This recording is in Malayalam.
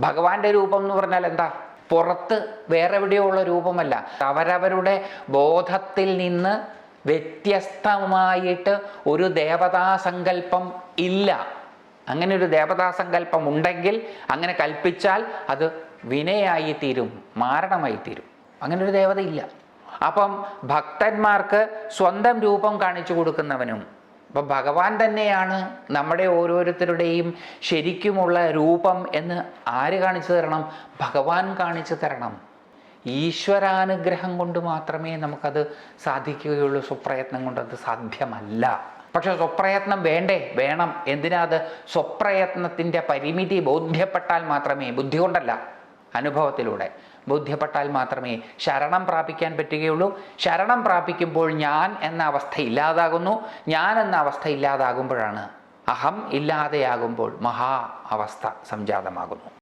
ഭഗവാന്റെ രൂപം എന്ന് പറഞ്ഞാൽ എന്താ? പുറത്ത് വേറെ എവിടെയോ ഉള്ള രൂപമല്ല. അവരവരുടെ ബോധത്തിൽ നിന്ന് വ്യത്യസ്തമായിട്ട് ഒരു ദേവതാ സങ്കല്പം ഇല്ല. അങ്ങനെ ഒരു ദേവതാ സങ്കല്പം ഉണ്ടെങ്കിൽ അങ്ങനെ കൽപ്പിച്ചാൽ അത് വിനയായി തീരും മാരണമായി തീരും അങ്ങനെ ഒരു ദേവതയില്ല. അപ്പം ഭക്തന്മാർക്ക് സ്വന്തം രൂപം കാണിച്ചു കൊടുക്കുന്നവനും അപ്പം ഭഗവാൻ തന്നെയാണ് നമ്മുടെ ഓരോരുത്തരുടെയും ശരിക്കുമുള്ള രൂപം എന്ന് ആര് കാണിച്ചു തരണം? ഭഗവാൻ കാണിച്ചു തരണം. ഈശ്വരാനുഗ്രഹം കൊണ്ട് മാത്രമേ നമുക്കത് സാധിക്കുകയുള്ളൂ. സ്വപ്രയത്നം കൊണ്ട് അത് സാധ്യമല്ല. പക്ഷെ സ്വപ്രയത്നം വേണ്ടേ? വേണം. എന്തിനാ അത്? സ്വപ്രയത്നത്തിന്റെ പരിമിതി ബോധ്യപ്പെട്ടാൽ മാത്രമേ ബുദ്ധി കൊണ്ടല്ല അനുഭവത്തിലൂടെ. ബോധ്യപ്പെട്ടാൽ മാത്രമേ ശരണം പ്രാപിക്കാൻ പറ്റുകയുള്ളൂ. ശരണം പ്രാപിക്കുമ്പോൾ ഞാൻ എന്ന അവസ്ഥ ഇല്ലാതാകുന്നു. ഞാൻ എന്ന അവസ്ഥ ഇല്ലാതാകുമ്പോഴാണ് അഹം ഇല്ലാതെയാകുമ്പോൾ മഹാ അവസ്ഥ സംജാതമാകുന്നു.